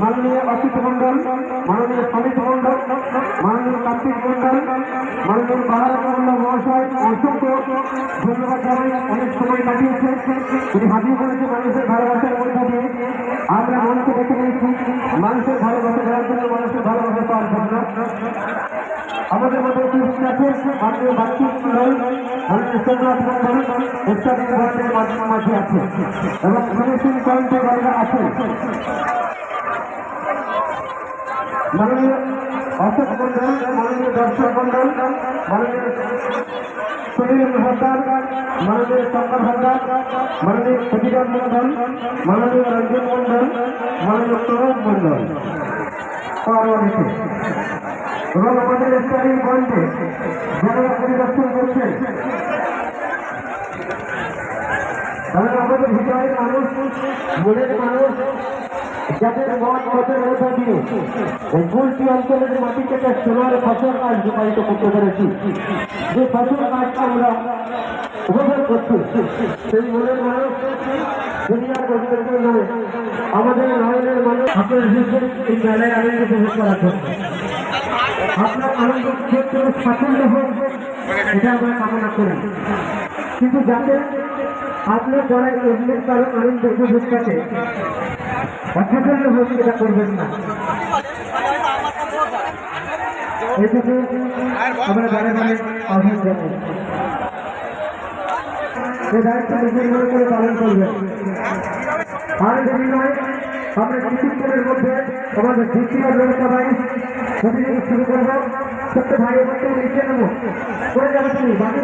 মাননীয় অসিত মন্ডল মাননীয় সমিত মন্ডল মাননীয় কার্তিক মন্ডল মাননীয় বাহার মন্ডল মহাশয়, অসংখ্য ধন্যবাদ জানাই, অনেক সময় কাটিয়েছে। তিনি হাজির করেছে মানুষের ভালোবাসার মধ্যে দিয়ে। আমরা মনকে দেখে নিয়েছি, মানুষের ভালোবাসা দেওয়ার জন্য মানুষের ভালোবাসা পাওয়ার জন্য। আমাদের মধ্যে উপস্থিত আছে মাননীয় বার্ষিক নয় মাননীয় সোমনাথ মন্ডল ইত্যাদি মাঝে আছে। এবং ফিনিশিং পয়েন্টে বাইরে আছে মাননীয় অশোক মন্ডল মাননীয় দর্শক মন্ডল মাননীয় সুনীল হালদার মাননীয় শঙ্কর হালদার মাননীয় ক্ষতিরাম মন্ডল মাননীয় রঞ্জন মন্ডল মাননীয় সৌরভ মন্ডল অনেকে এবং আমাদের স্টাডিং পয়েন্টে যারা পরিদর্শন করছেন। আমাদের মানুষ, মনের মানুষ, যাদের মন মতের মধ্যে দিয়ে এই কুলটি অঞ্চলের মাটি থেকে সোনার ফসল কাজ রূপায়িত করতে পেরেছি। যে ফসল কাজটা আমরা উপভোগ করছি, সেই মনের মানুষ দুনিয়ার গরিবের জন্য আমাদের নয়নের মানুষ আপনার এসেছেন এই মেলায় আনন্দ উপভোগ করার জন্য। আপনার আনন্দ ক্ষেত্রে সাফল্য হোক এটা আমরা কামনা করি। কিন্তু যাতে আপনার যারা এগুলির কারণ আনন্দ উপভোগ থাকে অসাফল্য হোক এটা করবেন না। এটুকু আমরা বারে বারে আহ্বান দায়িত্ব নিজের মনে করে পালন করবেন। আর যদি নয়, আমরা কিছুক্ষণের মধ্যে আমাদের দ্বিতীয় প্রতিযোগিতা শুরু করব। ছোট্ট ভাই ওপর থেকে নিচে নেব করে তুমি, বাকি